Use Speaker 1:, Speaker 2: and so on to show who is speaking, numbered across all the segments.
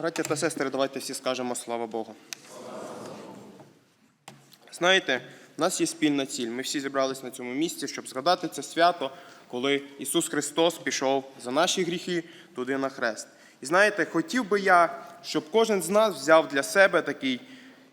Speaker 1: Браття та сестри, давайте всі скажемо слава Богу. Знаєте, в нас є спільна ціль. Ми всі зібрались на цьому місці, щоб згадати це свято, коли Ісус Христос пішов за наші гріхи туди на хрест. І знаєте, хотів би я, щоб кожен з нас взяв для себе такий,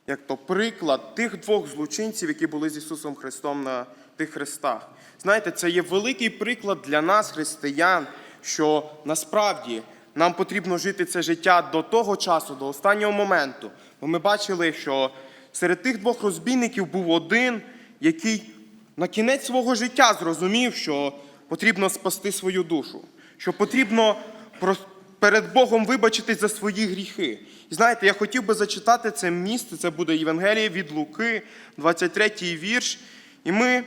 Speaker 1: як то приклад тих двох злочинців, які були з Ісусом Христом на тих хрестах. Знаєте, це є великий приклад для нас, християн, що насправді нам потрібно жити це життя до того часу, до останнього моменту. Бо ми бачили, що серед тих двох розбійників був один, який на кінець свого життя зрозумів, що потрібно спасти свою душу, що потрібно перед Богом вибачитись за свої гріхи. І знаєте, я хотів би зачитати це місце, це буде Євангеліє від Луки, 23 вірш. І ми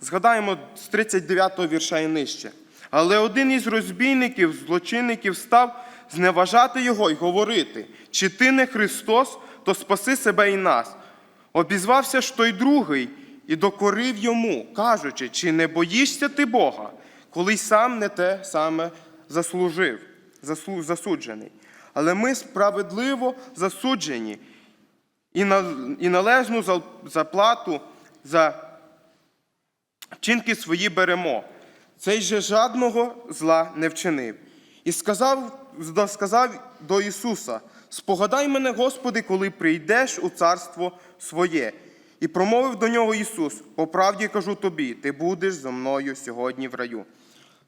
Speaker 1: згадаємо з 39 вірша і нижче. Але один із розбійників, злочинників, став зневажати його і говорити: чи ти не Христос, то спаси себе і нас. Обізвався ж той другий і докорив йому, кажучи, чи не боїшся ти Бога, коли сам не те саме заслужив, засуджений. Але ми справедливо засуджені і, належну заплату за вчинки свої беремо. Цей же жадного зла не вчинив. І сказав, сказав до Ісуса: Спогадай мене, Господи, коли прийдеш у царство своє. І промовив до нього Ісус: По правді кажу тобі, ти будеш зо мною сьогодні в раю.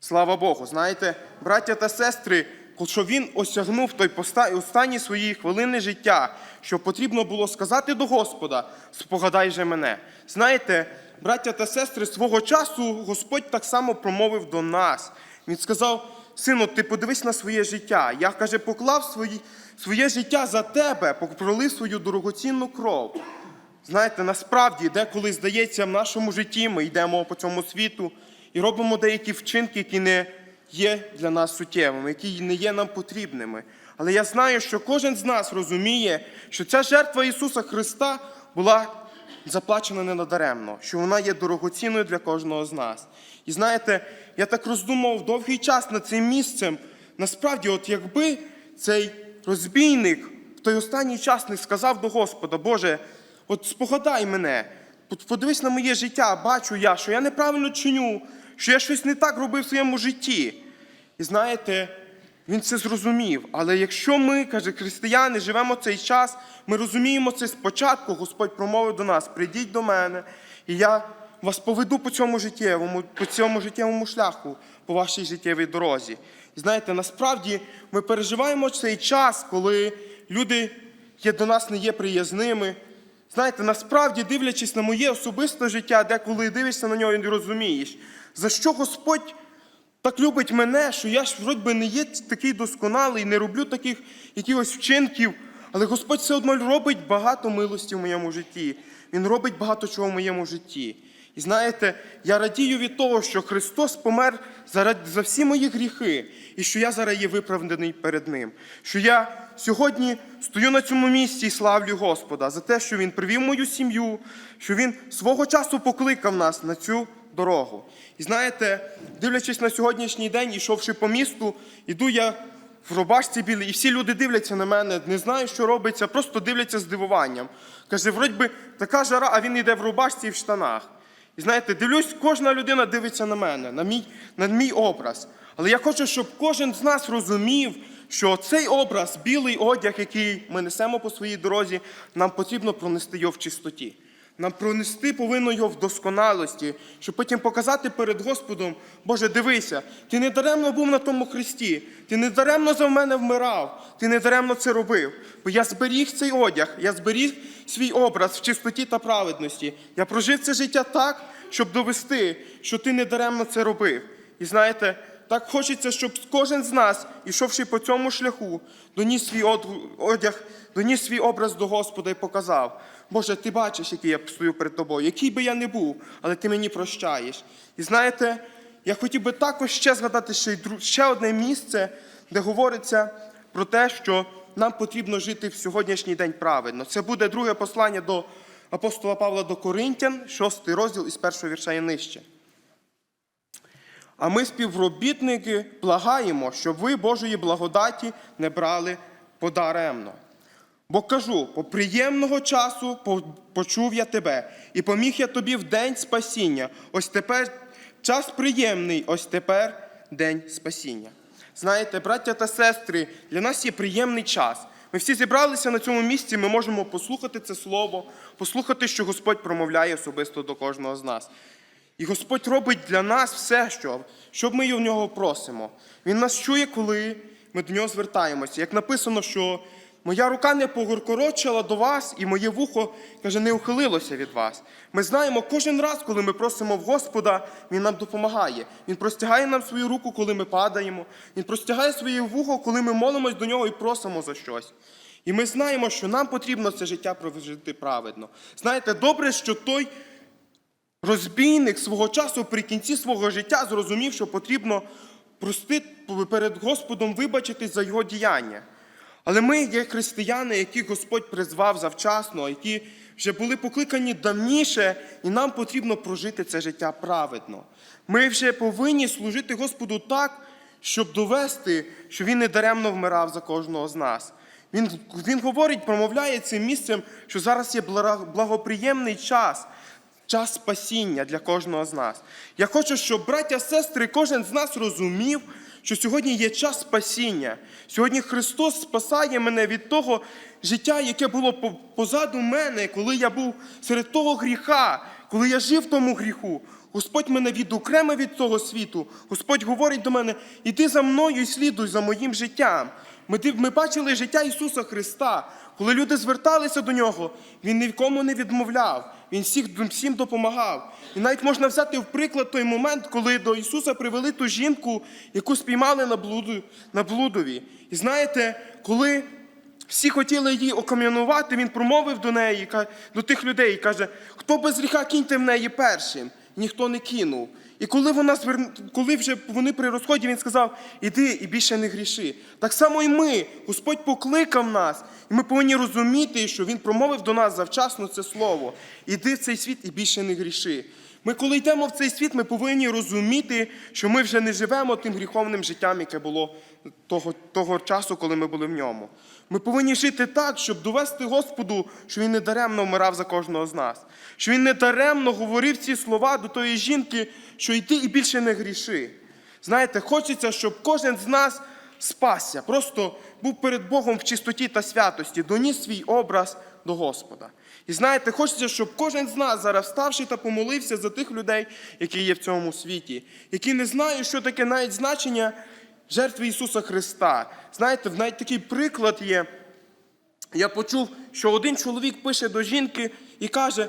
Speaker 1: Слава Богу, знаєте, браття та сестри, що він осягнув той останні свої хвилини життя, що потрібно було сказати до Господа, спогадай же мене. Знаєте, браття та сестри, свого часу Господь так само промовив до нас. Він сказав: Сину, ти подивись на своє життя. Я каже, поклав свої, своє життя за тебе, пролив свою дорогоцінну кров. Знаєте, насправді, деколи здається, в нашому житті ми йдемо по цьому світу і робимо деякі вчинки, які не є для нас суттєвими, які не є нам потрібними. Але я знаю, що кожен з нас розуміє, що ця жертва Ісуса Христа була заплачена не надаремно, що вона є дорогоцінною для кожного з нас. І знаєте, я так роздумував довгий час над цим місцем. Насправді, от якби цей розбійник в той останній час не сказав до Господа, Боже, от спогадай мене, подивись на моє життя, бачу я, що я неправильно чиню, що я щось не так робив в своєму житті. І знаєте, він це зрозумів. Але якщо ми, каже, християни, живемо цей час, ми розуміємо це спочатку, Господь промовив до нас: прийдіть до мене, і я вас поведу по цьому життєвому, по цьому життєвому шляху, по вашій життєвій дорозі. І знаєте, насправді ми переживаємо цей час, коли люди є до нас не є приязними. Знаєте, насправді, дивлячись на моє особисте життя, деколи дивишся на нього і розумієш, за що Господь так любить мене, що я ж вроді би не є такий досконалий, не роблю таких якихось вчинків, але Господь все одно робить багато милості в моєму житті. Він робить багато чого в моєму житті. І знаєте, я радію від того, що Христос помер заради, за всі мої гріхи, і що я зараз є виправданий перед Ним. Що я сьогодні стою на цьому місці і славлю Господа за те, що Він привів мою сім'ю, що Він свого часу покликав нас на цю дорогу. І знаєте, дивлячись на сьогоднішній день, ішовши по місту, іду я в рубашці білій, і всі люди дивляться на мене, не знаю, що робиться, просто дивляться з дивуванням. Каже, вроді би така жара, а він йде в рубашці і в штанах. І знаєте, дивлюсь, кожна людина дивиться на мене, на мій, на мій образ. Але я хочу, щоб кожен з нас розумів, що цей образ, білий одяг, який ми несемо по своїй дорозі, нам потрібно пронести його в чистоті. Нам пронести повинно його в досконалості, щоб потім показати перед Господом, Боже, дивися, ти не даремно був на тому хресті, ти не даремно за мене вмирав, ти не даремно це робив. Бо я зберіг цей одяг, я зберіг свій образ в чистоті та праведності. Я прожив це життя так, щоб довести, що ти не даремно це робив. І знаєте, так хочеться, щоб кожен з нас, ішовши по цьому шляху, доніс свій одяг, доніс свій образ до Господа і показав. Боже, ти бачиш, який я стою перед тобою, який би я не був, але ти мені прощаєш. І знаєте, я хотів би також ще згадати ще, ще одне місце, де говориться про те, що нам потрібно жити в сьогоднішній день правильно. Це буде друге послання до апостола Павла до Коринтян, шостий розділ із першого вірша і нижче. А ми, співробітники, благаємо, щоб ви Божої благодаті не брали подаремно. Бо кажу, по приємного часу почув я тебе, і поміг я тобі в день спасіння. Ось тепер час приємний, ось тепер день спасіння. Знаєте, браття та сестри, для нас є приємний час. Ми всі зібралися на цьому місці, ми можемо послухати це слово, послухати, що Господь промовляє особисто до кожного з нас. І Господь робить для нас все, що, що ми в нього просимо. Він нас чує, коли ми до нього звертаємося. Як написано, що моя рука не погоркорочила до вас, і моє вухо каже, не ухилилося від вас. Ми знаємо, кожен раз, коли ми просимо в Господа, Він нам допомагає. Він простягає нам свою руку, коли ми падаємо. Він простягає своє вухо, коли ми молимось до нього і просимо за щось. І ми знаємо, що нам потрібно це життя прожити праведно. Знаєте, добре, що той розбійник свого часу при кінці свого життя зрозумів, що потрібно простити перед Господом вибачитись за його діяння. Але ми є християни, яких Господь призвав завчасно, які вже були покликані давніше, і нам потрібно прожити це життя праведно. Ми вже повинні служити Господу так, щоб довести, що Він не даремно вмирав за кожного з нас. Він, він говорить, промовляє цим місцем, що зараз є благоприємний час, час спасіння для кожного з нас. Я хочу, щоб браття, сестри, кожен з нас розумів, що сьогодні є час спасіння. Сьогодні Христос спасає мене від того життя, яке було позаду мене, коли я був серед того гріха, коли я жив в тому гріху. Господь мене відокремив від цього світу. Господь говорить до мене: іди за мною і слідуй за моїм життям. Ми, ми бачили життя Ісуса Христа. Коли люди зверталися до нього, Він нікому не відмовляв, Він всіх, всім допомагав. І навіть можна взяти в приклад той момент, коли до Ісуса привели ту жінку, яку спіймали на, блуду, на блудові. І знаєте, коли всі хотіли її окам'янувати, він промовив до неї, до тих людей і каже: хто без гріха кіньте в неї першим. Ніхто не кинув. І коли вона коли вже вони при розході, він сказав: іди і більше не гріши. Так само і ми. Господь покликав нас, і ми повинні розуміти, що Він промовив до нас завчасно це слово. Іди в цей світ і більше не гріши. Ми, коли йдемо в цей світ, ми повинні розуміти, що ми вже не живемо тим гріховним життям, яке було того, того часу, коли ми були в ньому. Ми повинні жити так, щоб довести Господу, що Він не даремно вмирав за кожного з нас, що Він не даремно говорив ці слова до тої жінки, що йди і більше не гріши. Знаєте, хочеться, щоб кожен з нас спасся, просто був перед Богом в чистоті та святості, доніс свій образ до Господа. І знаєте, хочеться, щоб кожен з нас зараз вставши та помолився за тих людей, які є в цьому світі, які не знають, що таке навіть значення жертви Ісуса Христа. Знаєте, навіть такий приклад є. Я почув, що один чоловік пише до жінки і каже,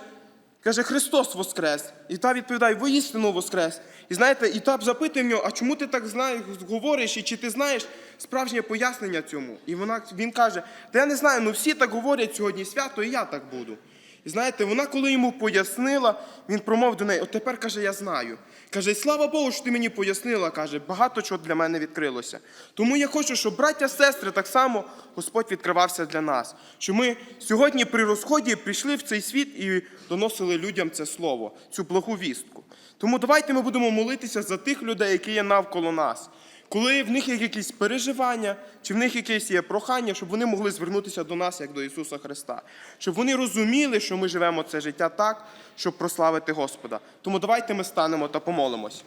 Speaker 1: каже, Христос Воскрес. І та відповідає, воістину Воскрес. І знаєте, і та запитує в нього, а чому ти так знаєш, говориш, і чи ти знаєш справжнє пояснення цьому? І вона, він каже, та я не знаю, ну всі так говорять сьогодні свято, і я так буду. І знаєте, вона, коли йому пояснила, він промовив до неї, от тепер каже, я знаю. Каже, «І слава Богу, що ти мені пояснила, каже, багато чого для мене відкрилося. Тому я хочу, щоб браття, сестри, так само Господь відкривався для нас. Що ми сьогодні при розході прийшли в цей світ і доносили людям це слово, цю благу вістку. Тому давайте ми будемо молитися за тих людей, які є навколо нас. Коли в них є якісь переживання, чи в них якесь є прохання, щоб вони могли звернутися до нас, як до Ісуса Христа, щоб вони розуміли, що ми живемо це життя так, щоб прославити Господа. Тому давайте ми станемо та помолимось.